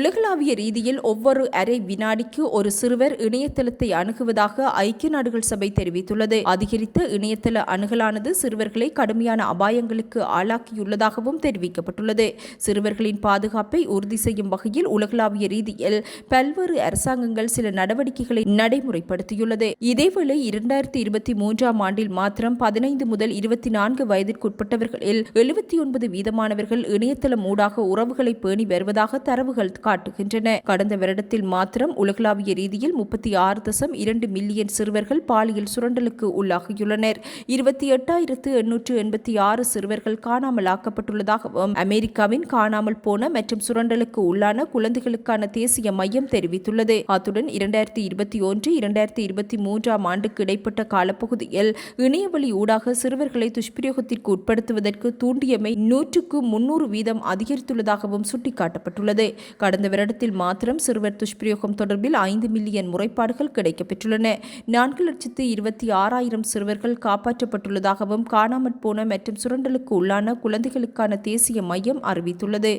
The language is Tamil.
உலகளாவிய ரீதியில் ஒவ்வொரு அரை வினாடிக்கு ஒரு சிறுவர் இணையதளத்தை அணுகுவதாக ஐக்கிய நாடுகள் சபை தெரிவித்துள்ளது. அதிகரித்த இணையதள அணுகலானது சிறுவர்களை கடுமையான அபாயங்களுக்கு ஆளாக்கியுள்ளதாகவும் தெரிவிக்கப்பட்டுள்ளது. சிறுவர்களின் பாதுகாப்பை உறுதி செய்யும் வகையில் உலகளாவிய ரீதியில் பல்வேறு அரசாங்கங்கள் சில நடவடிக்கைகளை நடைமுறைப்படுத்தியுள்ளது. இதேவேளை இரண்டாயிரத்தி இருபத்தி மூன்றாம் ஆண்டில் மாத்திரம் பதினைந்து முதல் இருபத்தி நான்கு வயதிற்குட்பட்டவர்களில் எழுபத்தி ஒன்பது வீதமானவர்கள் இணையதளம் ஊடாக உறவுகளை பேணி வருவதாக தரவுகள் காட்டுகின்றன. கடந்த வருடத்தில் மாத்திரம் உலகளாவிய ரீதியில் முப்பத்தி ஆறு தசம் இரண்டு மில்லியன் சிறுவர்கள் பாலியல் சுரண்டலுக்கு உள்ளாகியுள்ளனர். இருபத்தி எட்டாயிரத்து எண்ணூற்று எண்பத்தி ஆறு சிறுவர்கள் காணாமல் ஆக்கப்பட்டுள்ளதாகவும் அமெரிக்காவின் காணாமல் போன மற்றும் சுரண்டலுக்கு உள்ளான குழந்தைகளுக்கான தேசிய மையம் தெரிவித்துள்ளது. அத்துடன் இரண்டாயிரத்தி இருபத்தி ஒன்று இரண்டாயிரத்தி இருபத்தி மூன்றாம் ஆண்டுக்கு இடைப்பட்ட காலப்பகுதியில் இணையவழி ஊடாக சிறுவர்களை துஷ்பிரயோகத்திற்கு உட்படுத்துவதற்கு தூண்டியமை நூற்றுக்கு முன்னூறு வீதம் அதிகரித்துள்ளதாகவும் சுட்டிக்காட்டப்பட்டுள்ளது. கடந்த வருடத்தில் மாத்திரம் சிறுவர் துஷ்பிரயோகம் தொடர்பில் ஐந்து மில்லியன் முறைப்பாடுகள் கிடைக்கப்பெற்றுள்ளன. நான்கு லட்சத்து இருபத்தி ஆறாயிரம் சிறுவர்கள் காப்பாற்றப்பட்டுள்ளதாகவும் காணாமற் போன மற்றும் சுரண்டலுக்கு உள்ளான குழந்தைகளுக்கான தேசிய மையம் அறிவித்துள்ளது.